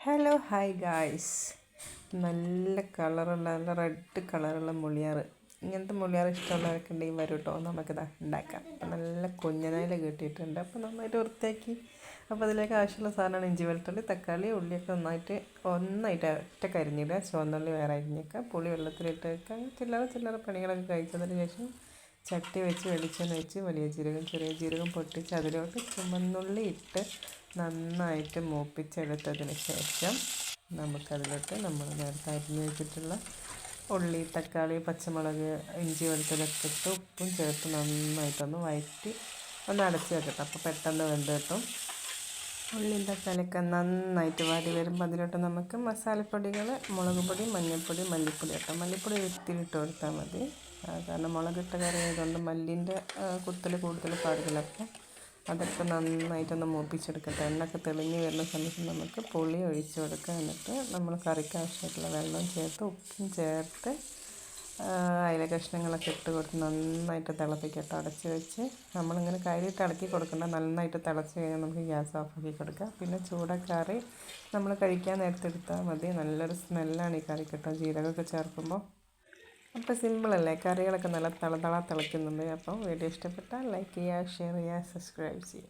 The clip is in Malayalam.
ഹലോ ഹായ് ഗായ്സ് നല്ല കളറുള്ള നല്ല റെഡ് കളറുള്ള മുളിയാറ്. ഇങ്ങനത്തെ മുളിയാറ് ഇഷ്ടമുള്ളവരൊക്കെ ഉണ്ടെങ്കിൽ വരും കേട്ടോ നമുക്കിതാ ഉണ്ടാക്കാം. അപ്പം നല്ല കുഞ്ഞനായില കിട്ടിയിട്ടുണ്ട്. അപ്പോൾ നന്നായിട്ട് വൃത്തിയാക്കി. അപ്പോൾ അതിലേക്ക് ആവശ്യമുള്ള സാധനമാണ് ഇഞ്ചി വെളുത്തുള്ളി തക്കാളി ഉള്ളിയൊക്കെ നന്നായിട്ട് ഒന്നായിട്ട് ഒറ്റ കരിഞ്ഞിടുക. ചുവന്നുള്ളി വേറെ അരിഞ്ഞേക്കുക പുളി വെള്ളത്തിലിട്ട് വെക്കുക. ചില്ലറ ചില്ലറ പണികളൊക്കെ കഴിച്ചതിന് ശേഷം ചട്ടി വെച്ച് വെളിച്ചെണ്ണ വെച്ച് വലിയ ജീരകം ചെറിയ ജീരകം പൊട്ടിച്ച് അതിലോട്ട് ചുമന്നുള്ളി ഇട്ട് നന്നായിട്ട് മൂപ്പിച്ചെടുത്തതിന് ശേഷം നമുക്കതിലോട്ട് നമ്മൾ നേരത്തെ അരിഞ്ഞ് വെച്ചിട്ടുള്ള ഉള്ളി തക്കാളി പച്ചമുളക് ഇഞ്ചി വെളുത്തതൊക്കെ ഇട്ട് ഉപ്പും ചേർത്ത് നന്നായിട്ടൊന്ന് വഴറ്റി ഒന്ന് അടച്ച് വെക്കട്ടെ. അപ്പോൾ പെട്ടെന്ന് വെന്ത് കിട്ടും. ഉള്ളിയും തക്കാളിയൊക്കെ നന്നായിട്ട് വാടി വരുമ്പോൾ അതിലോട്ട് നമുക്ക് മസാലപ്പൊടികൾ മുളക് പൊടി മഞ്ഞൾപ്പൊടി മല്ലിപ്പൊടി ഇട്ടോ മല്ലിപ്പൊടി ഇത്തിരി ഇട്ട് കൊടുത്താൽ മതി. കാരണം മുളകിട്ട കറി ആയതുകൊണ്ട് മല്ലിന്റെ കുത്തൽ കൂടുതൽ പാടില്ല. അപ്പോൾ അതൊക്കെ നന്നായിട്ടൊന്ന് മൂപ്പിച്ചെടുക്കട്ടെ. എണ്ണൊക്കെ തെളിഞ്ഞ് വരുന്ന സമയത്ത് നമുക്ക് പുളി ഒഴിച്ച് കൊടുക്കുക എന്നിട്ട് നമ്മൾ കറിക്ക് ആവശ്യമായിട്ടുള്ള വെള്ളം ചേർത്ത് ഉപ്പും ചേർത്ത് അയില കഷ്ണങ്ങളൊക്കെ ഇട്ട് കൊടുത്ത് നന്നായിട്ട് തിളപ്പിക്കട്ടെ. അടച്ച് വെച്ച് നമ്മളിങ്ങനെ കരിയിട്ട് ഇളക്കി കൊടുക്കണ്ട. നന്നായിട്ട് തിളച്ച് കഴിഞ്ഞാൽ നമുക്ക് ഗ്യാസ് ഓഫാക്കി കൊടുക്കാം. പിന്നെ ചൂടക്കറി നമ്മൾ കഴിക്കാൻ നേരത്തെ എടുത്താൽ മതി. നല്ലൊരു സ്മെല്ലാണ് ഈ കറി കിട്ടും. ജീരകമൊക്കെ ചേർക്കുമ്പോൾ. അപ്പോൾ സിമ്പിളല്ലേ? കറികളൊക്കെ നല്ല തളതള തള തിളയ്ക്കുന്നുണ്ട്. അപ്പം വീഡിയോ ഇഷ്ടപ്പെട്ടാൽ ലൈക്ക് ചെയ്യുക ഷെയർ ചെയ്യുക സബ്സ്ക്രൈബ് ചെയ്യുക.